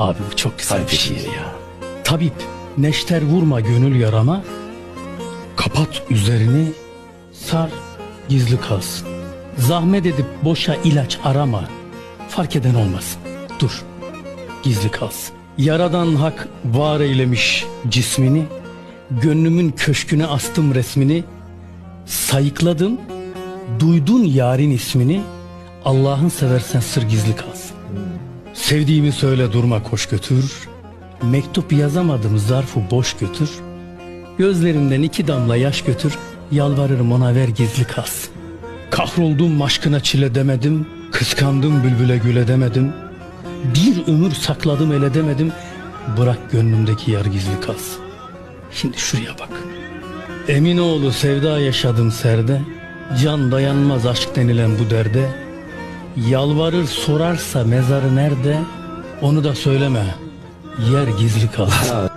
Abi bu çok güzel bir şiir ya. Tabip neşter vurma gönül yarama. Kapat üzerini sar gizli kalsın. Zahmet edip boşa ilaç arama. Fark eden olmasın. Dur gizli kalsın. Yaradan hak var eylemiş cismini. Gönlümün köşküne astım resmini. Sayıkladım. Duydun yarın ismini. Allah'ın seversen sır gizli kalsın. Sevdiğimi söyle durma koş götür. Mektup yazamadım zarfı boş götür. Gözlerimden iki damla yaş götür. Yalvarırım ona ver gizli kalsın. Kahroldum aşkına çile demedim. Kıskandım bülbüle güle demedim. Bir ömür sakladım ele demedim. Bırak gönlümdeki yar gizli kalsın. Şimdi şuraya bak. Eminoğlu sevda yaşadım serde. Can dayanmaz aşk denilen bu derde. Yalvarır sorarsa mezarı nerede? Onu da söyleme. Yer gizli kalsın.